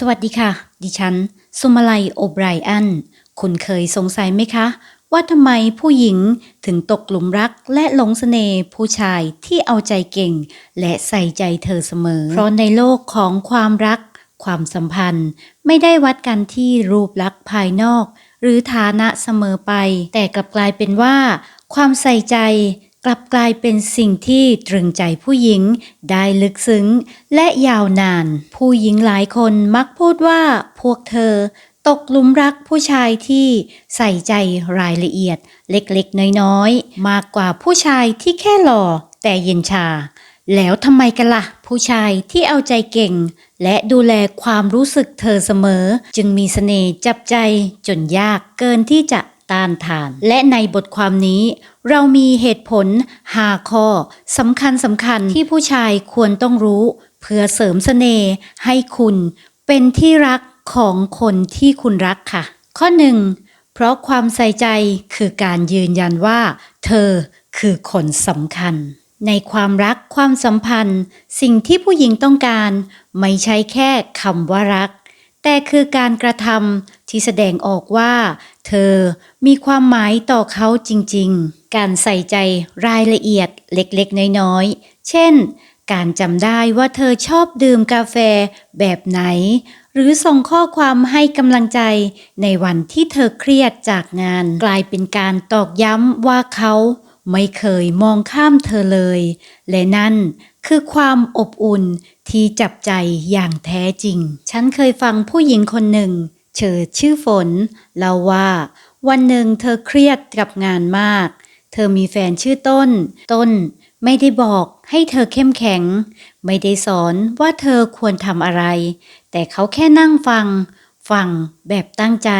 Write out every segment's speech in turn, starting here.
สวัสดีค่ะ ดิฉัน สุมาลัยโอไบรอัน คุณเคยสงสัยไหมคะ ว่าทำไมผู้หญิงถึงตกหลุมรักและหลงเสน่ห์ผู้ชายที่เอาใจเก่ง และใส่ใจเธอเสมอ เพราะในโลกของความรัก ความสัมพันธ์ ไม่ได้วัดกันที่รูปลักษณ์ภายนอก หรือฐานะเสมอไป แต่กลับกลายเป็นว่า ความใส่ใจ กลับกลายเป็นสิ่งที่ตรึงใจผู้หญิงได้ลึกซึ้ง และยาวนาน ผู้หญิงหลายคนมักพูดว่าพวกเธอ ตกหลุมรักผู้ชายที่ใส่ใจรายละเอียด เล็กๆ น้อยๆ มากกว่าผู้ชายที่แค่หล่อแต่เย็นชา แล้วทำไมกันละ่ะ ผู้ชายที่เอาใจเก่ง และดูแลความรู้สึกเธอเสมอ จึงมีเสน่ห์จับใจจนยากเกินที่จะ ต้านทาน และในบทความนี้ เรามีเหตุผล5ข้อสำคัญสำคัญที่ผู้ชายควรต้องรู้ เพื่อเสริมเสน่ห์ให้คุณ เป็นที่รักของคนที่คุณรักค่ะ ข้อหนึ่งเพราะความใส่ใจคือการยืนยันว่า เธอคือคนสำคัญ ในความรักความสัมพันธ์ สิ่งที่ผู้หญิงต้องการ ไม่ใช่แค่คำว่ารัก แต่คือการกระทำที่แสดงออกว่า เธอมีความหมายต่อเขาจริงๆ การใส่ใจรายละเอียดเล็กๆ น้อยๆ เช่น การจำได้ว่าเธอชอบดื่มกาแฟแบบไหน หรือส่งข้อความให้กำลังใจในวันที่เธอเครียดจากงาน กลายเป็นการตอกย้ำว่าเขาไม่เคยมองข้ามเธอเลย และนั่น คือความอบอุ่นที่จับใจอย่างแท้จริง ฉันเคยฟังผู้หญิงคนหนึ่งเธอชื่อฝนเล่าว่า วันหนึ่งเธอเครียดกับงานมาก เธอมีแฟนชื่อต้น ต้นไม่ได้บอกให้เธอเข้มแข็ง ไม่ได้สอนว่าเธอควรทำอะไร แต่เขาแค่นั่งฟัง ฟังแบบตั้งใจ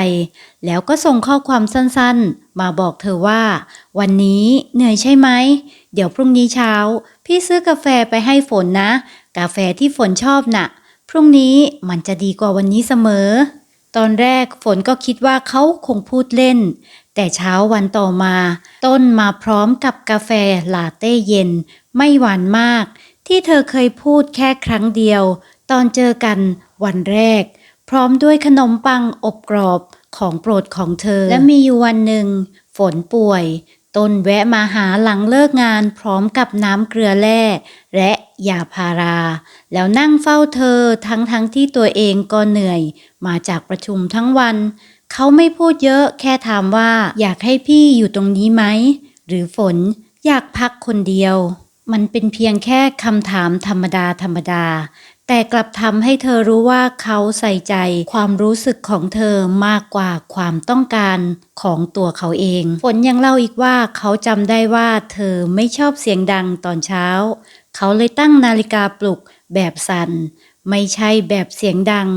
แล้วก็ส่งข้อความสั้นๆ มาบอกเธอว่า วันนี้เหนื่อยใช่ไหมเดี๋ยวพรุ่งนี้เช้า พี่ซื้อกาแฟไปให้ฝนนะ กาแฟที่ฝนชอบน่ะ พรุ่งนี้มันจะดีกว่าวันนี้เสมอ ตอนแรกฝนก็คิดว่าเขาคงพูดเล่น แต่เช้าวันต่อมา ต้นมาพร้อมกับกาแฟลาเต้เย็น ไม่หวานมาก ที่เธอเคยพูดแค่ครั้งเดียว ตอนเจอกันวันแรก พร้อมด้วยขนมปังอบกรอบของโปรดของเธอ และมีอยู่วันหนึ่งฝนป่วยตนแวะมาหาหลังเลิกงานพร้อมกับน้ำเกลือแร่และยาพารา แล้วนั่งเฝ้าเธอทั้งทั้งที่ตัวเองก็เหนื่อย มาจากประชุมทั้งวัน เขาไม่พูดเยอะแค่ถามว่าอยากให้พี่อยู่ตรงนี้ไหม หรือฝนอยากพักคนเดียว มันเป็นเพียงแค่คำถามธรรมดาธรรมดา แต่กลับทำให้เธอรู้ว่าเขาใส่ใจความรู้สึกของเธอมากกว่าความต้องการของตัวเขาเอง ฝนยังเล่าอีกว่าเขาจำได้ว่าเธอไม่ชอบเสียงดังตอนเช้า เขาเลยตั้งนาฬิกาปลุกแบบสัน่น ไม่ใช่แบบเสียงดัง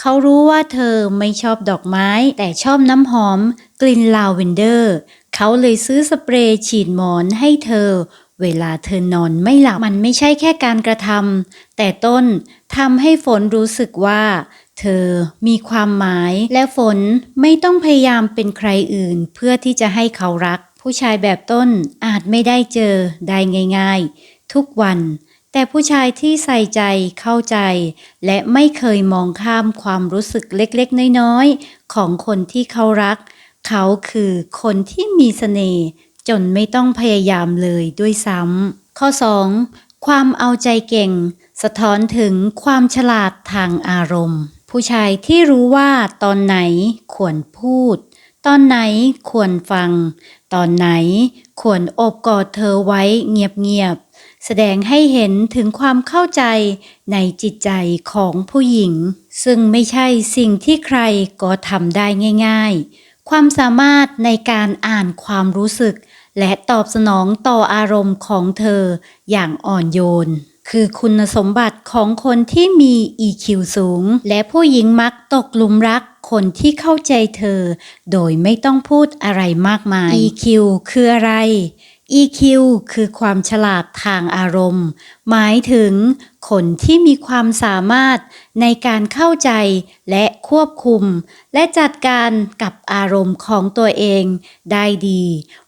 เขารู้ว่าเธอไม่ชอบดอกไม้ แต่ชอบน้ำหอม กลิ่นลาเวนเดอร์ เขาเลยซื้อสเปรย์ฉีดหมอนให้เธอ เวลาเธอนอนไม่หลับมันไม่ใช่แค่การกระทำแต่ต้นทำให้ฝนรู้สึกว่า เธอมีความหมายและฝนไม่ต้องพยายามเป็นใครอื่น เพื่อที่จะให้เขารัก ผู้ชายแบบต้นอาจไม่ได้เจอได้ง่าย ๆ ทุกวัน แต่ผู้ชายที่ใส่ใจเข้าใจ และไม่เคยมองข้ามความรู้สึกเล็กๆ น้อยๆ ของคนที่เขารัก เขาคือคนที่มีเสน่ห์ จนไม่ต้องพยายามเลยด้วยซ้ำข้อ 2. ความเอาใจเก่ง สะท้อนถึงความฉลาดทางอารมณ์ ผู้ชายที่รู้ว่าตอนไหนควรพูด ตอนไหนควรฟัง ตอนไหนควรอบกอดเธอไว้เงียบๆแสดงให้เห็นถึงความเข้าใจในจิตใจของผู้หญิง ซึ่งไม่ใช่สิ่งที่ใครก็ทำได้ง่าย ๆ ความสามารถในการอ่านความรู้สึก และตอบสนองต่ออารมณ์ของเธออย่างอ่อนโยน คือคุณสมบัติของคนที่มี EQ สูง และผู้หญิงมักตกหลุมรักคนที่เข้าใจเธอ โดยไม่ต้องพูดอะไรมากมาย EQ คืออะไร EQ คือความฉลาดทางอารมณ์ หมายถึง คนที่มีความสามารถในการเข้าใจและควบคุม และจัดการกับอารมณ์ของตัวเองได้ดี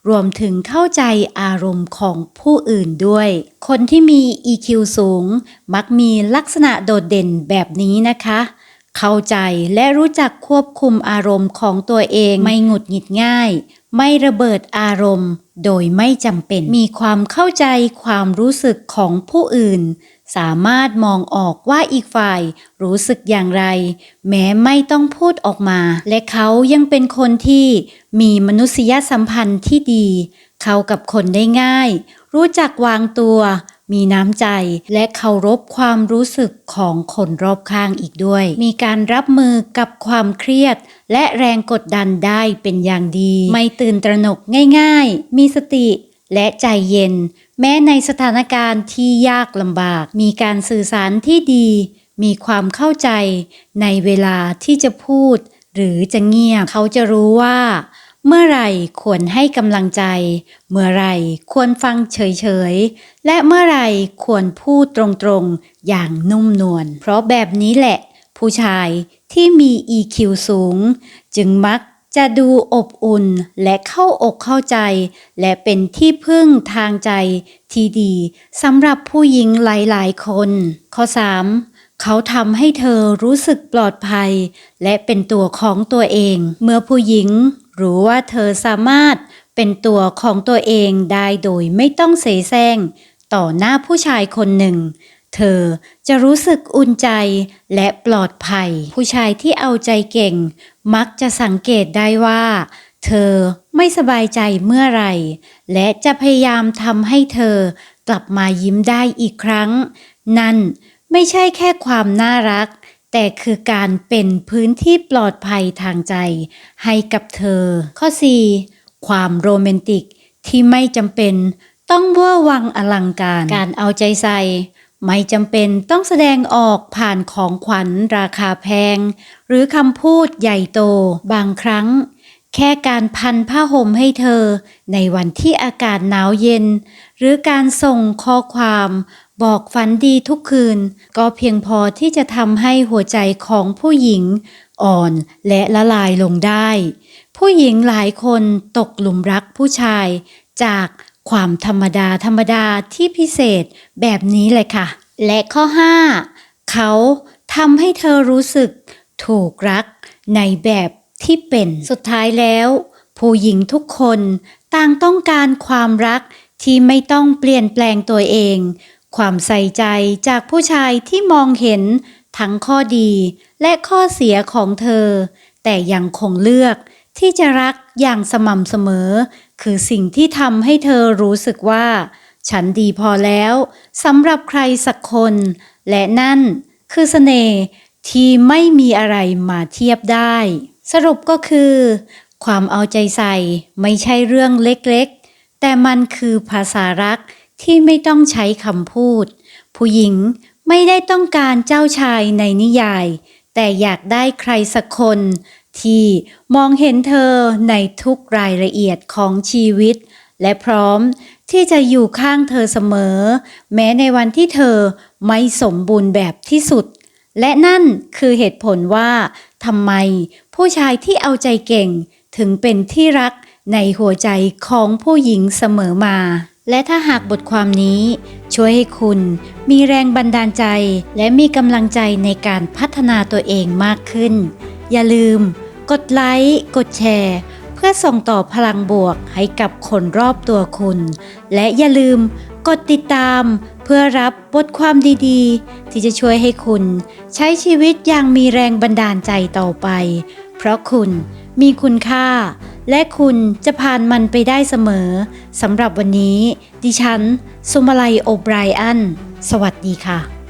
รวมถึงเข้าใจอารมณ์ของผู้อื่นด้วย คนที่มี EQ สูง มักมีลักษณะโดดเด่นแบบนี้นะคะ เข้าใจและรู้จักควบคุมอารมณ์ของตัวเองไม่หงุดหงิดง่าย ไม่ระเบิดอารมณ์ โดยไม่จำเป็น มีความเข้าใจความรู้สึกของผู้อื่น สามารถมองออกว่าอีกฝ่ายรู้สึกอย่างไร แม้ไม่ต้องพูดออกมา และเขายังเป็นคนที่มีมนุษยสัมพันธ์ที่ดี เข้ากับคนได้ง่าย รู้จักวางตัว มีน้ำใจและเคารพความรู้สึกของคนรอบข้างอีกด้วย มีการรับมือกับความเครียด และแรงกดดันได้เป็นอย่างดี ไม่ตื่นตระหนกง่าย ๆ มีสติและใจเย็น แม้ในสถานการณ์ที่ยากลำบาก มีการสื่อสารที่ดี มีความเข้าใจในเวลาที่จะพูด หรือจะเงียบเขาจะรู้ว่า เมื่อไรควรให้กำลังใจ เมื่อไรควรฟังเฉยๆ และเมื่อไรควรพูดตรงๆ อย่างนุ่มนวล เพราะแบบนี้แหละ ผู้ชายที่มี EQ สูง จึงมักจะดูอบอุ่นและเข้าอกเข้าใจ และเป็นที่พึ่งทางใจที่ดีสำหรับผู้หญิงหลายๆ คน ข้อ 3. เขาทำให้เธอรู้สึกปลอดภัย และเป็นตัวของตัวเอง เมื่อผู้หญิง รู้ว่าเธอสามารถเป็นตัวของตัวเองได้โดยไม่ต้องเสแสร้งต่อหน้าผู้ชายคนหนึ่ง เธอจะรู้สึกอุ่นใจและปลอดภัย ผู้ชายที่เอาใจเก่ง มักจะสังเกตได้ว่า เธอไม่สบายใจเมื่อไหร่และจะพยายามทำให้เธอกลับมายิ้มได้อีกครั้ง นั่นไม่ใช่แค่ความน่ารัก แต่คือการเป็นพื้นที่ปลอดภัยทางใจ ให้กับเธอ ข้อ 4. ความโรแมนติกที่ไม่จำเป็น ต้องเวอร์วังอลังการ การเอาใจใส่ ไม่จำเป็นต้องแสดงออกผ่านของขวัญราคาแพง หรือคำพูดใหญ่โต บางครั้ง แค่การพันผ้าห่มให้เธอ ในวันที่อากาศหนาวเย็น หรือการส่งข้อความ บอกฝันดีทุกคืน ก็เพียงพอที่จะทำให้หัวใจของผู้หญิง อ่อนและละลายลงได้ ผู้หญิงหลายคนตกหลุมรักผู้ชายจากความธรรมดาธรรมดาที่พิเศษแบบนี้เลยค่ะ และข้อ 5 เขาทำให้เธอรู้สึกถูกรักในแบบที่เป็นสุดท้ายแล้ว ผู้หญิงทุกคนต่างต้องการความรักที่ไม่ต้องเปลี่ยนแปลงตัวเอง ความใส่ใจจากผู้ชายที่มองเห็นทั้งข้อดีและข้อเสียของเธอ แต่ยังคงเลือกที่จะรักอย่างสม่ำเสมอ คือสิ่งที่ทำให้เธอรู้สึกว่า ฉันดีพอแล้วสำหรับใครสักคน และนั่นคือเสน่ห์ที่ไม่มีอะไรมาเทียบได้ สรุปก็คือ ความเอาใจใส่ไม่ใช่เรื่องเล็กๆ แต่มันคือภาษารัก ที่ไม่ต้องใช้คำพูด ผู้หญิงไม่ได้ต้องการเจ้าชายในนิยาย แต่อยากได้ใครสักคน ที่มองเห็นเธอในทุกรายละเอียดของชีวิต และพร้อมที่จะอยู่ข้างเธอเสมอ แม้ในวันที่เธอไม่สมบูรณ์แบบที่สุด และนั่นคือเหตุผลว่าทำไมผู้ชายที่เอาใจเก่งถึงเป็นที่รักในหัวใจของผู้หญิงเสมอมา และถ้าหากบทความนี้ช่วยให้คุณมีแรงบันดาลใจ และมีกำลังใจในการพัฒนาตัวเองมากขึ้น อย่าลืม กดไลค์กดแชร์ เพื่อส่งต่อพลังบวกให้กับคนรอบตัวคุณ และอย่าลืมกดติดตามเพื่อรับบทความดีๆ ที่จะช่วยให้คุณ ใช้ชีวิตอย่างมีแรงบันดาลใจต่อไป เพราะคุณมีคุณค่า และคุณจะผ่านมันไปได้เสมอสำหรับวันนี้ ดิฉัน สุมาลัยโอไบรอัน สวัสดีค่ะ